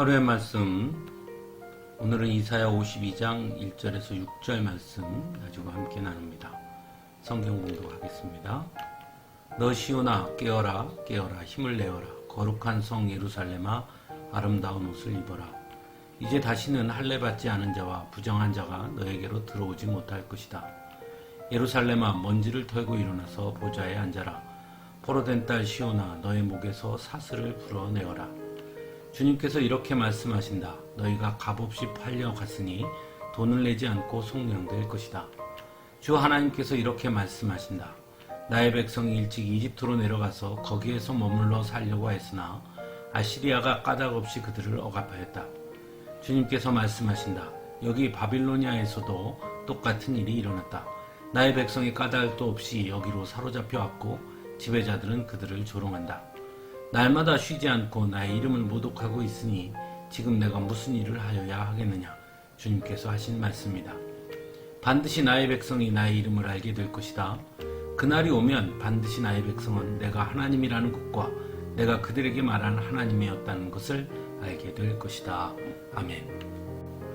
하루의 말씀 오늘은 이사야 52장 1절에서 6절 말씀 가지고 함께 나눕니다. 성경 공독하겠습니다. 너 시온아 깨어라 깨어라 힘을 내어라 거룩한 성 예루살렘아 아름다운 옷을 입어라 이제 다시는 할례 받지 않은 자와 부정한 자가 너에게로 들어오지 못할 것이다. 예루살렘아 먼지를 털고 일어나서 보좌에 앉아라 포로된 딸 시온아 너의 목에서 사슬을 풀어내어라 주님께서 이렇게 말씀하신다. 너희가 값없이 팔려갔으니 돈을 내지 않고 속량될 것이다. 주 하나님께서 이렇게 말씀하신다. 나의 백성이 일찍 이집트로 내려가서 거기에서 머물러 살려고 했으나 아시리아가 까닭없이 그들을 억압하였다. 주님께서 말씀하신다. 여기 바빌로니아에서도 똑같은 일이 일어났다. 나의 백성이 까닭도 없이 여기로 사로잡혀 왔고 지배자들은 그들을 조롱한다. 날마다 쉬지 않고 나의 이름을 모독하고 있으니 지금 내가 무슨 일을 하여야 하겠느냐 주님께서 하신 말씀이다. 반드시 나의 백성이 나의 이름을 알게 될 것이다. 그날이 오면 반드시 나의 백성은 내가 하나님이라는 것과 내가 그들에게 말한 하나님이었다는 것을 알게 될 것이다. 아멘.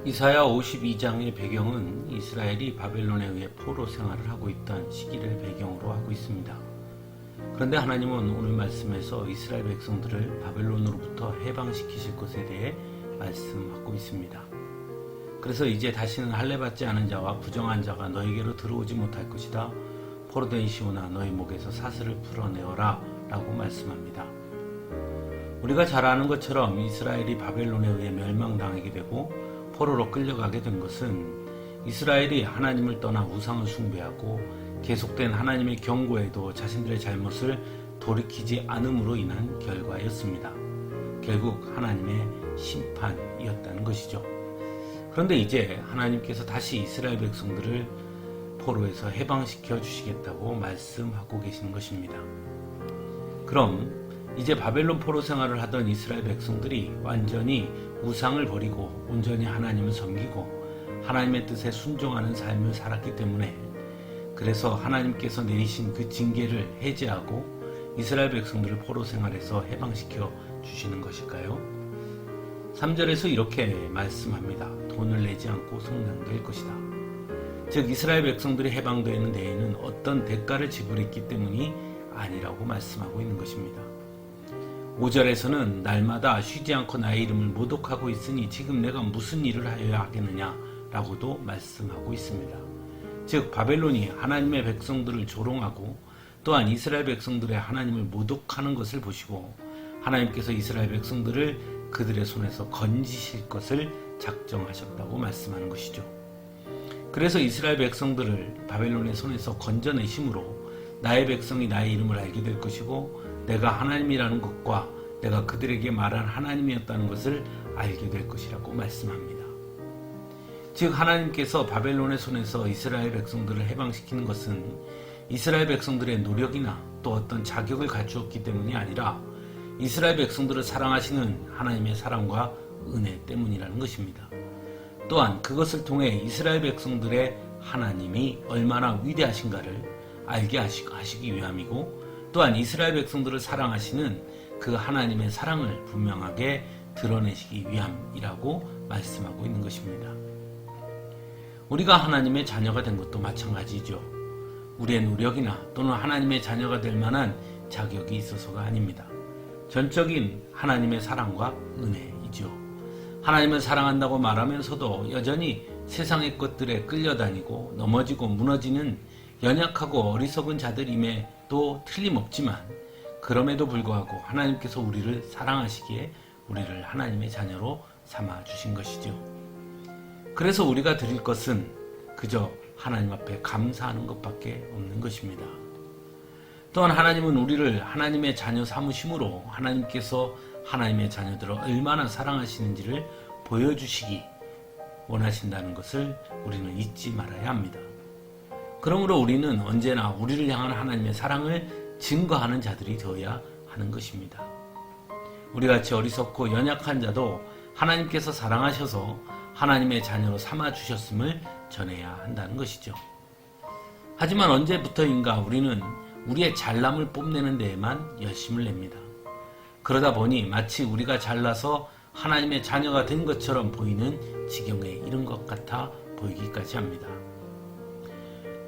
이사야 52장의 배경은 이스라엘이 바벨론에 의해 포로 생활을 하고 있던 시기를 배경으로 하고 있습니다. 그런데 하나님은 오늘 말씀에서 이스라엘 백성들을 바벨론으로부터 해방시키실 것에 대해 말씀하고 있습니다. 그래서 이제 다시는 할례 받지 않은 자와 부정한 자가 너에게로 들어오지 못할 것이다. 포로된 시오나 너희 목에서 사슬을 풀어내어라 라고 말씀합니다. 우리가 잘 아는 것처럼 이스라엘이 바벨론에 의해 멸망당하게 되고 포로로 끌려가게 된 것은 이스라엘이 하나님을 떠나 우상을 숭배하고 계속된 하나님의 경고에도 자신들의 잘못을 돌이키지 않음으로 인한 결과였습니다. 결국 하나님의 심판이었다는 것이죠. 그런데 이제 하나님께서 다시 이스라엘 백성들을 포로에서 해방시켜 주시겠다고 말씀하고 계신 것입니다. 그럼 이제 바벨론 포로 생활을 하던 이스라엘 백성들이 완전히 우상을 버리고 온전히 하나님을 섬기고 하나님의 뜻에 순종하는 삶을 살았기 때문에 그래서 하나님께서 내리신 그 징계를 해제하고 이스라엘 백성들을 포로 생활에서 해방시켜 주시는 것일까요? 3절에서 이렇게 말씀합니다. 돈을 내지 않고 속량될 것이다. 즉 이스라엘 백성들이 해방되는 데에는 어떤 대가를 지불했기 때문이 아니라고 말씀하고 있는 것입니다. 5절에서는 날마다 쉬지 않고 나의 이름을 모독하고 있으니 지금 내가 무슨 일을 하여야 하겠느냐 라고도 말씀하고 있습니다. 즉 바벨론이 하나님의 백성들을 조롱하고 또한 이스라엘 백성들의 하나님을 모독하는 것을 보시고 하나님께서 이스라엘 백성들을 그들의 손에서 건지실 것을 작정하셨다고 말씀하는 것이죠. 그래서 이스라엘 백성들을 바벨론의 손에서 건져내심으로 나의 백성이 나의 이름을 알게 될 것이고 내가 하나님이라는 것과 내가 그들에게 말한 하나님이었다는 것을 알게 될 것이라고 말씀합니다. 즉 하나님께서 바벨론의 손에서 이스라엘 백성들을 해방시키는 것은 이스라엘 백성들의 노력이나 또 어떤 자격을 갖추었기 때문이 아니라 이스라엘 백성들을 사랑하시는 하나님의 사랑과 은혜 때문이라는 것입니다. 또한 그것을 통해 이스라엘 백성들의 하나님이 얼마나 위대하신가를 알게 하시기 위함이고 또한 이스라엘 백성들을 사랑하시는 그 하나님의 사랑을 분명하게 드러내시기 위함이라고 말씀하고 있는 것입니다. 우리가 하나님의 자녀가 된 것도 마찬가지죠. 우리의 노력이나 또는 하나님의 자녀가 될 만한 자격이 있어서가 아닙니다. 전적인 하나님의 사랑과 은혜이죠. 하나님을 사랑한다고 말하면서도 여전히 세상의 것들에 끌려다니고 넘어지고 무너지는 연약하고 어리석은 자들임에도 틀림없지만 그럼에도 불구하고 하나님께서 우리를 사랑하시기에 우리를 하나님의 자녀로 삼아 주신 것이죠. 그래서 우리가 드릴 것은 그저 하나님 앞에 감사하는 것밖에 없는 것입니다. 또한 하나님은 우리를 하나님의 자녀 삼으심으로 하나님께서 하나님의 자녀들을 얼마나 사랑하시는지를 보여주시기 원하신다는 것을 우리는 잊지 말아야 합니다. 그러므로 우리는 언제나 우리를 향한 하나님의 사랑을 증거하는 자들이 되어야 하는 것입니다. 우리 같이 어리석고 연약한 자도 하나님께서 사랑하셔서 하나님의 자녀로 삼아 주셨음을 전해야 한다는 것이죠. 하지만 언제부터인가 우리는 우리의 잘남을 뽐내는 데에만 열심을 냅니다. 그러다 보니 마치 우리가 잘나서 하나님의 자녀가 된 것처럼 보이는 지경에 이른 것 같아 보이기까지 합니다.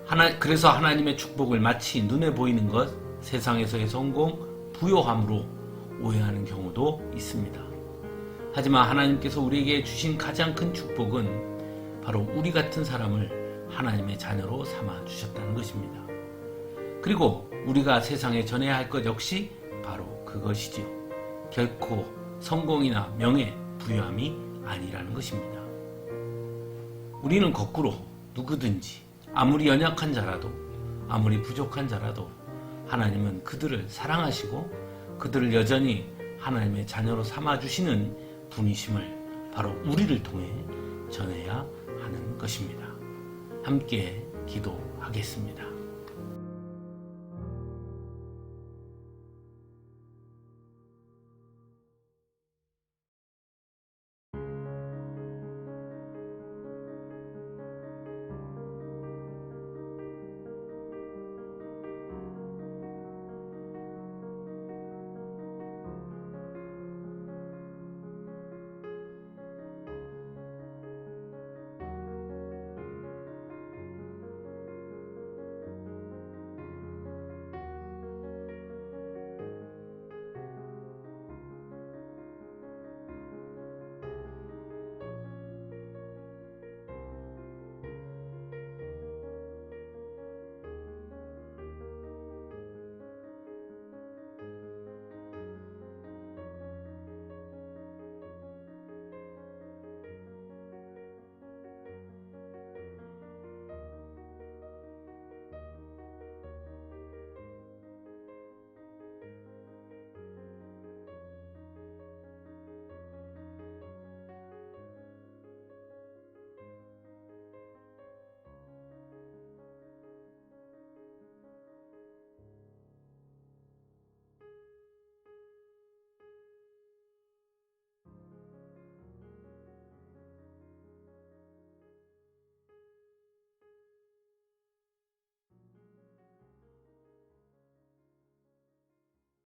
하나, 그래서 하나님의 축복을 마치 눈에 보이는 것, 세상에서의 성공, 부요함으로 오해하는 경우도 있습니다. 하지만 하나님께서 우리에게 주신 가장 큰 축복은 바로 우리 같은 사람을 하나님의 자녀로 삼아 주셨다는 것입니다. 그리고 우리가 세상에 전해야 할 것 역시 바로 그것이지요. 결코 성공이나 명예, 부유함이 아니라는 것입니다. 우리는 거꾸로 누구든지 아무리 연약한 자라도 아무리 부족한 자라도 하나님은 그들을 사랑하시고 그들을 여전히 하나님의 자녀로 삼아 주시는 분이심을 바로 우리를 통해 전해야 하는 것입니다. 함께 기도하겠습니다.